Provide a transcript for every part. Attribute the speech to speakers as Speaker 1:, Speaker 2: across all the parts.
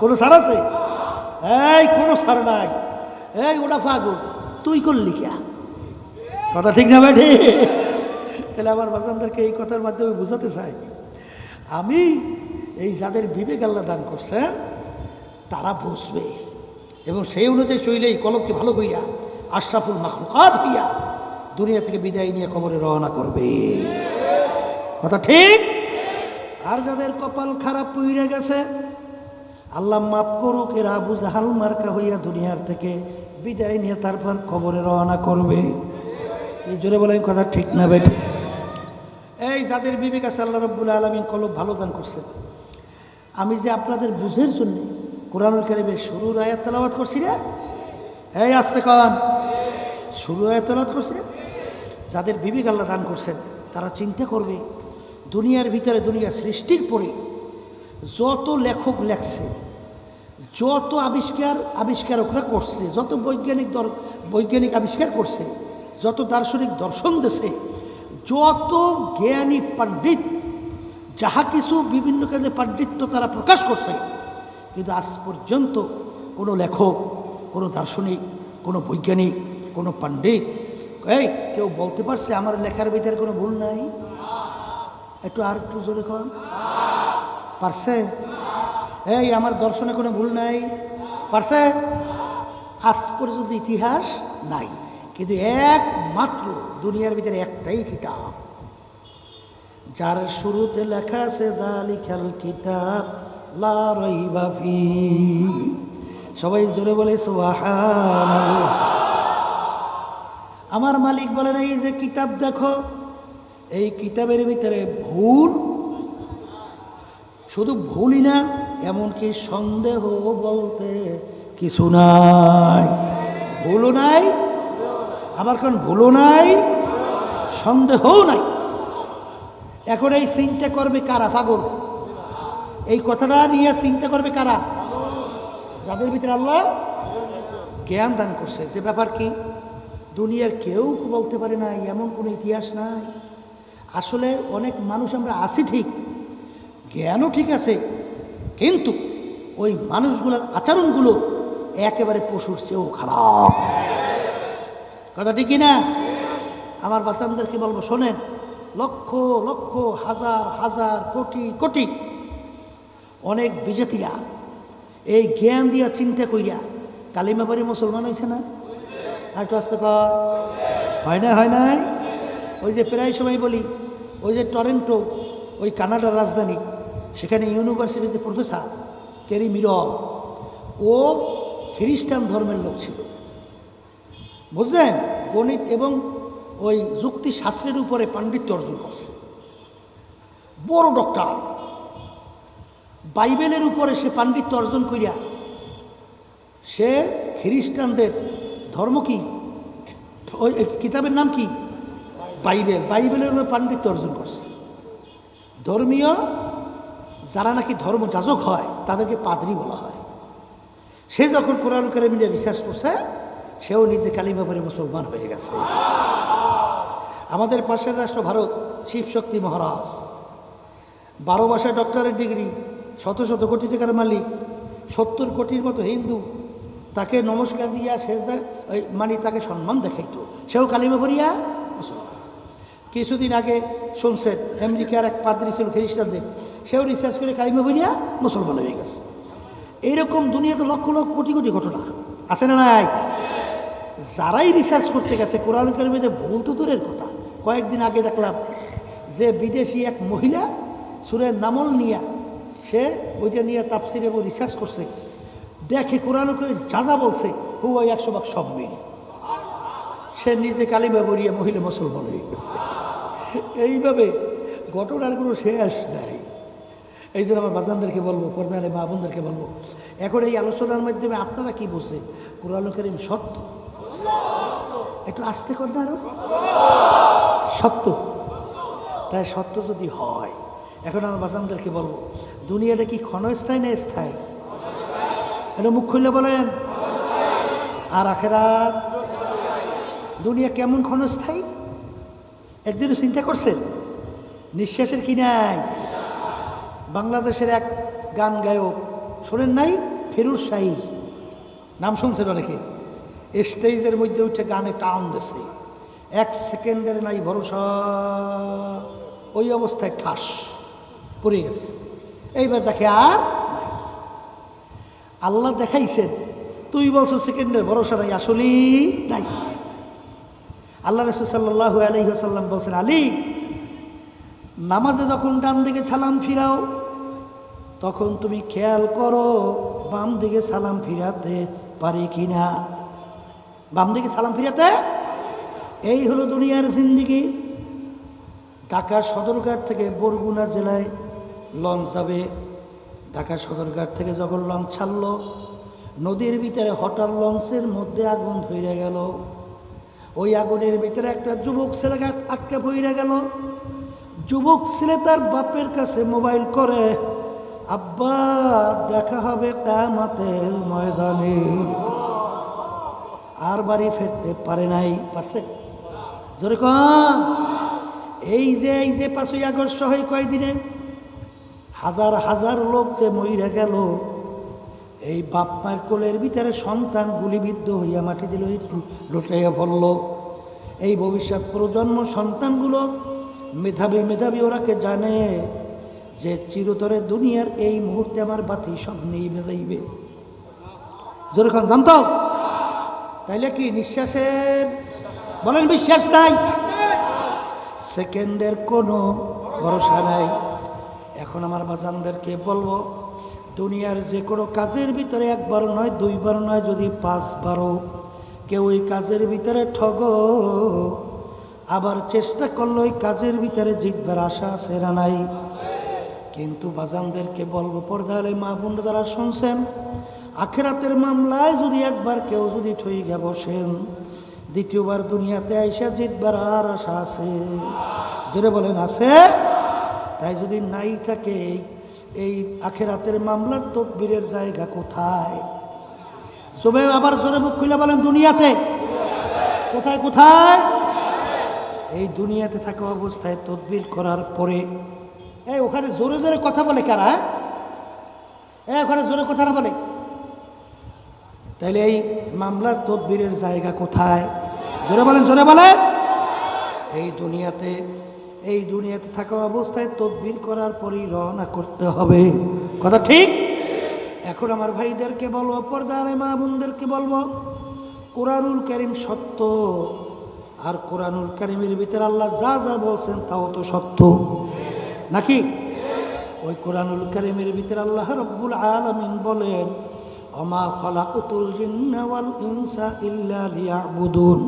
Speaker 1: কোনো সার আছে? এই, কোনো সার নাই। এই, ওটা ফাগুন তুই করলি কিয়া কথা ঠিক না বেঠি? তাহলে আমার বাজানদেরকে এই কথার মাধ্যমে বোঝাতে চাই। আমি এই যাদের বিবেক আল্লাহ দান করছেন, তারা বসবে এবং সেই অনুযায়ী চইলেই কলমকে ভালো কইয়া আশরাফুল মাখলুকাত হইয়া দুনিয়া থেকে বিদায় নিয়ে কবরে রওনা করবে। কথা ঠিক? আর যাদের কপাল খারাপ পুইরে গেছে আল্লাহ মাফ করুক, এরা আবু জাহাল মার্কা হইয়া দুনিয়ার থেকে বিদায় নিয়ে তারপর কবরে রওনা করবে। এই জোরে বলে কথা ঠিক না বেঠে? এই যাদের বিবেক আছে, আল্লাহ রব্বুল আলমিন কলব ভালো দান করছেন। আমি যে আপনাদের বুঝের জন্য কোরআনুল কারিমের শুরুর আয়াত তেলাওয়াত করছি না এই আসতে কন। শুরু আয়াত তেলাওয়াত করছি না যাদের বিবেক আল্লাহ দান করছেন, তারা চিন্তা করবে, দুনিয়ার ভিতরে দুনিয়া সৃষ্টির পরে যত লেখক লেখছে যত আবিষ্কার আবিষ্কারকরা করছে, যত বৈজ্ঞানিক দর, বৈজ্ঞানিক আবিষ্কার করছে, যত দার্শনিক দর্শন দেশে যত জ্ঞানী পণ্ডিত, যাহা কিছু বিভিন্ন কাজে পাণ্ডিত্য তারা প্রকাশ করছে, কিন্তু আজ পর্যন্ত কোনো লেখক, কোনো দার্শনিক, কোনো বৈজ্ঞানিক, কোনো পণ্ডিত, এই, কেউ বলতে পারছে আমার লেখার ভিতরে কোনো ভুল নাই? একটু আর একটু জোরে কন। পারছে? এই, আমার দর্শনে কোনো ভুল নাই। পারছে? আজ পর্যন্ত ইতিহাস নাই। কিন্তু একমাত্র দুনিয়ার ভিতরে একটাই কিতাব। যার শুরুতে লেখা আছে দালিখাল কিতাব, লা রাইবা ফি। সবাই জোরে বলে আমার মালিক বলেন এই যে, কিতাব দেখো। এই কিতাবের ভিতরে ভুল, শুধু ভুলই না এমনকি সন্দেহ বলতে কিছু নাই। ভুলও নাই আবার কোন ভুলও নাই, সন্দেহও নাই। এখন এই চিন্তা করবে কারা, পাগল? এই কথাটা নিয়ে চিন্তা করবে কারা? যাদের ভিতরে আল্লাহ জ্ঞান দান করছে। যে ব্যাপার কি? দুনিয়ার কেউ বলতে পারে না, এমন কোনো ইতিহাস নাই। আসলে অনেক মানুষ আমরা আছি ঠিক, জ্ঞানও ঠিক আছে কিন্তু ওই মানুষগুলোর আচরণগুলো একেবারে পশুর চেয়েও খারাপ। কথা ঠিক না আমার বাচ্চাদেরকে বলব, শোনেন, লক্ষ লক্ষ, হাজার হাজার, কোটি কোটি অনেক বিজেতিরা এই জ্ঞান দিয়া চিন্তা কইরা কালিমা বাড়ি মুসলমান হয়েছে না? একটু আসতে কর। হয় না, হয় নাই? ওই যে প্রায় সময় বলি, ওই যে টরেন্টো, ওই কানাডার রাজধানী। সেখানে ইউনিভার্সিটির যে প্রফেসর, কেরি মিরল, ও খ্রিস্টান ধর্মের লোক ছিল। বুঝলেন? গণিত এবং ওই যুক্তি শাস্ত্রের উপরে পাণ্ডিত্য অর্জন করছে। বড় ডক্টর বাইবেলের উপরে সে পাণ্ডিত্য অর্জন করিয়া সে খ্রিস্টানদের ধর্ম কি? ওই কিতাবের নাম কি? বাইবেল। বাইবেলের উপরে পাণ্ডিত্য অর্জন করছে। ধর্মীয় যারা নাকি ধর্ম যাজক হয়, তাদেরকে পাদরি বলা হয়। সে যখন কোরআন কারিমিনে রিসার্চ করছে, সেও নিজে কালিমা পরে মুসলমান হয়ে গেছে। আমাদের পাশের রাষ্ট্র ভারত শিবশক্তি মহারাজ। বারো ভাষায় ডক্টরের ডিগ্রি, শত শত কোটি টাকার মালিক, সত্তর কোটির মতো হিন্দু, তাকে নমস্কার দিয়া শেষ মানে তাকে সম্মান দেখাইতো। সেও কালিমা ভরিয়া মুসলমান। কিছুদিন আগে শুনছেন আমেরিকার এক পাদ্রি ছিল খ্রিস্টানদের, সেও রিসার্চ করে কালিমা ভরিয়া মুসলমান হয়ে গেছে। এইরকম দুনিয়াতে লক্ষ লক্ষ কোটি কোটি ঘটনা, আছে না নাই? যারাই রিসার্চ করতে গেছে, কোরআন কালিমে যে ভুল তো দূরের কথা। কয়েকদিন আগে দেখলাম যে বিদেশি এক মহিলা সুরের নামল নিয়া, সে ওইটা নিয়ে তাপসির এবং রিসার্চ করছে। দেখে কোরআন করে যা যা বলছে হু ওই একশো ভাগ সব মিল। সে নিজে কালিমা বরিয়ে মহিলা মুসলমান হয়ে গেছে। এইভাবে ঘটনার কোনো শেষ নাই। এই জন্য আমার বাজানদেরকে বলব প্রধানে মা বোনদেরকে বলব, এখন এই আলোচনার মাধ্যমে আপনারা কি বুঝছেন? কোরআন করিম সত্য? একটু আস্তে কর না আরও। সত্য। তাই সত্য যদি হয়, এখন আমার বাজানদেরকে বলব, দুনিয়াটা কি ক্ষণস্থায়ী না স্থায়ী? এটা মুখ খুললে বলেন। আর আখেরাত? দুনিয়া কেমন ক্ষণস্থায়ী? একদিনও চিন্তা করছেন নিঃশ্বাসের কি নাই? বাংলাদেশের এক গান গায়ক, শোনেন নাই? ফিরুজ শাহী নাম শুনছেন অনেকে? স্টেজের মধ্যে উঠে গানে টাউন দেশে এক সেকেন্ডের নাই ভরসা। ওই অবস্থায় ঠাস পড়ে গেছে। এইবার দেখে আর নাই। আল্লাহ দেখাইছেন, তুই বলছো সেকেন্ডের ভরসা নাই, আসলেই নাই। আল্লাহ রসুল সাল্লাহ আলহিহাসাল্লাম বলছেন, আলী, নামাজে যখন ডান দিকে সালাম ফিরাও, তখন তুমি খেয়াল করো বাম দিকে সালাম ফিরাতে পারি কি না বাম দিকে সালাম ফিরাতে? এই হলো দুনিয়ার জিন্দিগি। ঢাকা সদরঘাট থেকে বরগুনা জেলায় লঞ্চ যাবে। ঢাকা সদরঘাট থেকে যখন লঞ্চ ছাড়লো, নদীর ভিতরে হঠাৎ লঞ্চের মধ্যে আগুন ধরে গেল। ওই আগুনের ভিতরে একটা যুবক ছেলে আটকে পড়ে গেল। যুবক ছেলে তার বাপের কাছে মোবাইল করে, আব্বা, দেখা হবে কামাতের ময়দানে। আর বাড়ি ফিরতে পারে নাই। পারছে? জোরে এই যে এই যে পাঁচই আগস্ট হয় কয়দিনে? হাজার হাজার লোক যে মইরা গেল এই বাপ মায়ের কোলের ভিতরে সন্তান গুলিবিদ্ধ হইয়া মাটি দিল লুটাইয়া পড়ল এই ভবিষ্যৎ প্রজন্ম সন্তানগুলো, মেধাবী মেধাবী ওরাকে জানে যে চিরতরে দুনিয়ার এই মুহূর্তে আমার বাতি সব নেই বেজাইবে জোরখান জানতো? তাইলে কি নিঃশ্বাসের বলেন, বিশ্বাস নাই? সেকেন্ডের কোনো ভরসা নাই। এখন আমার বাজানদেরকে বলব দুনিয়ার যে কোনো কাজের ভিতরে একবার নয় দুইবার নয়, যদি পাঁচবারও। কেউ ওই কাজের ভিতরে ঠগ, আবার চেষ্টা করল ওই কাজের ভিতরে জিতবার আশা আছে না নাই? কিন্তু বাজানদেরকে বলব পর্দালে মা বোন যারা শুনছেন, আখেরাতের মামলায় যদি একবার কেউ যদি ঠইগা বসেন, দ্বিতীয়বার দুনিয়াতে আইসা জিতবার আর আশা আছে। জোরে বলেন, আছে? তাই যদি নাই থাকে এই আখেরাতের মামলার তদবিরের জায়গা কোথায়? জোবে আবার জোরে মুখ খুলে বলেন, দুনিয়াতে। কোথায় কোথায়? এই দুনিয়াতে থাকা অবস্থায় তদবির করার পরে, এই ওখানে জোরে জোরে কথা বলে কারা হ্যাঁ? ওখানে জোরে কথা না বলে। তাইলে এই মামলার তদবিরের জায়গা কোথায়? জোরে বলেন জোরে বলেন। এই দুনিয়াতে এই দুনিয়াতে থাকা অবস্থায় তদবির করার পরই রওনা করতে হবে। কথা ঠিক? এখন আমার ভাইদেরকে বলব পর্দারে মা বোনদেরকে বলব, কোরআনুল করিম সত্য আর কোরআনুল করিমের ভিতরে আল্লাহ যা যা বলছেন তাও তো সত্য। নাকি? ওই কোরআনুল করিমের ভিতরে আল্লাহ রব্বুল আলমিন বলেন অমা খলাকুতুল জিন্নাওয়াল ইনসা ইল্লা লিয়াবুদুন।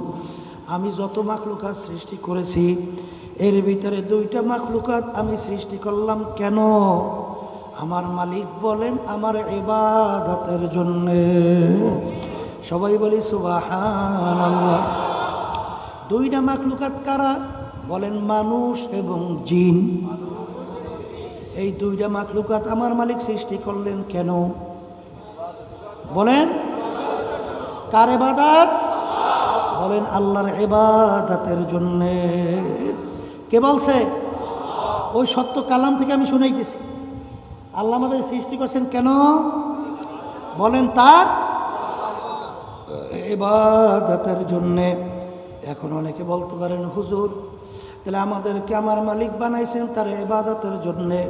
Speaker 1: আমি যত মাখলুকাত সৃষ্টি করেছি এর ভিতরে দুইটা মাখলুকাত আমি সৃষ্টি করলাম কেন? আমার মালিক বলেন, আমার এবাদতের জন্যে। সবাই বলি আল্লাহ দুইটা মাখলুকাত কারা? বলেন, মানুষ এবং জিন। এই দুইটা মাখলুকাত আমার মালিক সৃষ্টি করলেন কেন? বলেন, কার এবাদাত বলেন, আল্লাহর এবাদাতের জন্যে। কে বলছে? ওই সত্য কালাম থেকে আমি শুনাইতেছি। আল্লাহ আমাদের সৃষ্টি করছেন কেন? বলেন তার এবাদতের জন্যে। এখন অনেকে বলতে পারেন, হুজুর, তাহলে আমাদেরকে আমার মালিক বানাইছেন তার এবাদতের জন্যে।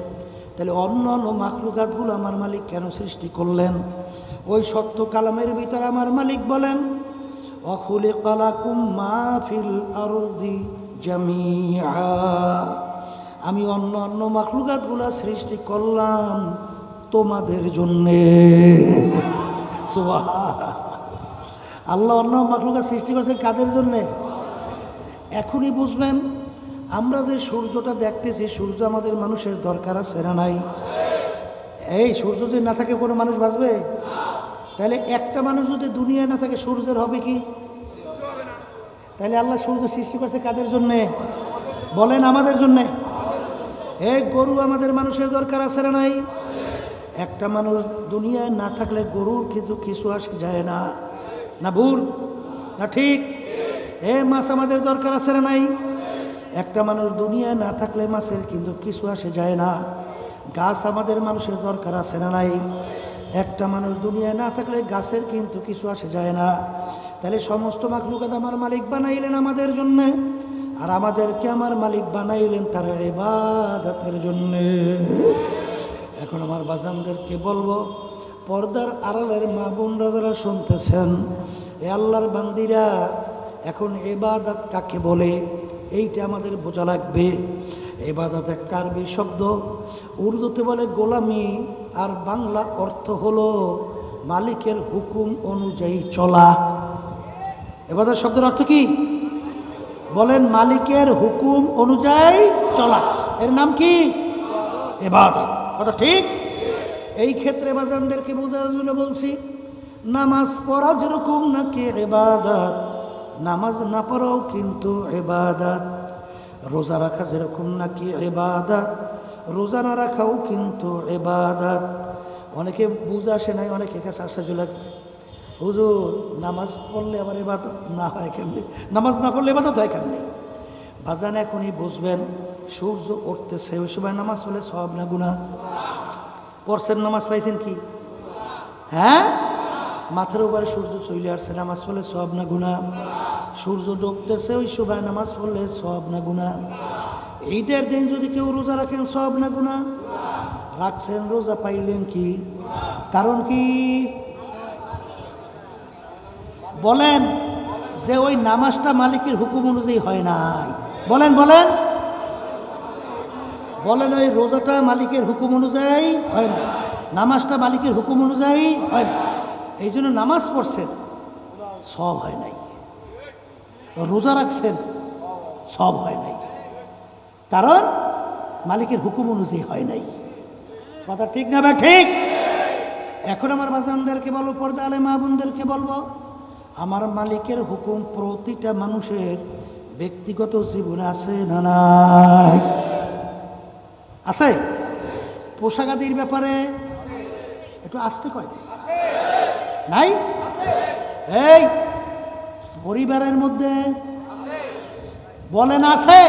Speaker 1: তাহলে অন্য অন্য মাখলুকাতগুলো আমার মালিক কেন সৃষ্টি করলেন? ওই সত্য কালামের ভিতরে আমার মালিক বলেন অখুলে কালাকুম মাহফিল আরদি আমি অন্য অন্য মাখলুকাতগুলা সৃষ্টি করলাম তোমাদের জন্যে। আল্লাহ অন্য মাখলুকাত সৃষ্টি করছেন কাদের জন্যে? এখনই বুঝবেন, আমরা যে সূর্যটা দেখতেছি, সূর্য আমাদের মানুষের দরকার আছে না নাই? এই, সূর্য যদি না থাকে কোনো মানুষ বাঁচবে? তাহলে একটা মানুষ যদি দুনিয়ায় না থাকে, সূর্যের হবে কি? তাহলে আল্লাহ সূর্য সৃষ্টি করছে কাদের জন্যে? বলেন আমাদের জন্যে। এই গরু, আমাদের মানুষের দরকার আছে না নাই? একটা মানুষ দুনিয়ায় না থাকলে গরুর কিন্তু কিছু আসে যায় না। না ভুল, না ঠিক? এ মাছ, আমাদের দরকার আছে না নাই? একটা মানুষ দুনিয়ায় না থাকলে মাছের কিন্তু কিছু আসে যায় না। গাছ আমাদের মানুষের দরকার আছে না নাই? একটা মানুষ দুনিয়ায় না থাকলে গাছের কিন্তু কিছু আসে যায় না। তাহলে সমস্ত মাখলুকাত আমার মালিক বানাইলেন আমাদের জন্য, আর আমাদেরকে আমার মালিক বানাইলেন তার এবাদতের জন্যে। এখন আমার বাজানদেরকে বলব, পর্দার আড়ালের মা বোনরা যারা শুনতেছেন, এ আল্লাহর বান্দিরা, এখন এবাদত কাকে বলে? এইটা আমাদের বোঝা লাগবে। এবাদত একটা আরবি শব্দ। উর্দুতে বলে গোলামি, আর বাংলা অর্থ হলো মালিকের হুকুম অনুযায়ী চলা। এবাদত শব্দের অর্থ কি? বলেন মালিকের হুকুম অনুযায়ী চলা। এর নাম কি? এবাদত কথা ঠিক? এই ক্ষেত্রে বাজানদেরকে বোঝার বলছি, নামাজ পড়া যেরকম নাকি এবাদত নামাজ না পড়াও কিন্তু এবাদত রোজা রাখা যেরকম নাকি এবাদত, রোজা না রাখাও কিন্তু এবাদত। অনেকে বুঝে আসে নাই অনেকের কাছে চলে আসছে হুজুর, নামাজ পড়লে আবার এবাদত না হয় কেমনি? নামাজ না পড়লে এবাদত হয় কেমনি? বাজান এখনই বুঝবেন, সূর্য উঠতেছে, ওই সময় নামাজ পড়লে সব না গুণা পড়ছেন নামাজ পাইছেন কি? হ্যাঁ? মাথার উপরে সূর্য চলে আসছে, নামাজ পড়লে সব না গুণা সূর্য ডুবতেছে, ওই সময় নামাজ পড়লে সব না গুণা ঈদের দিন যদি কেউ রোজা রাখেন, সব না গুণা রাখছেন রোজা, পাইলেন কি? কারণ কি? বলেন যে ওই নামাজটা মালিকের হুকুম অনুযায়ী হয় নাই। বলেন বলেন। বলেন, ওই রোজাটা মালিকের হুকুম অনুযায়ী হয় না নামাজটা মালিকের হুকুম অনুযায়ী হয় না এই জন্য নামাজ পড়ছেন, সব হয় নাই। রোজা রাখছেন সব হয় নাই। কারণ মালিকের হুকুম অনুযায়ী হয় নাই। কথা ঠিক না ভাই ঠিক? এখন আমার বাজানদেরকে বলব পর্দা আলে মা বোনদেরকে বলব আমার মালিকের হুকুম প্রতিটা মানুষের ব্যক্তিগত জীবনে আছে না নাই? আছে? পোশাকাদির ব্যাপারে একটু আসতে কয়। নাই? এই পরিবারের মধ্যে বলেন আছে?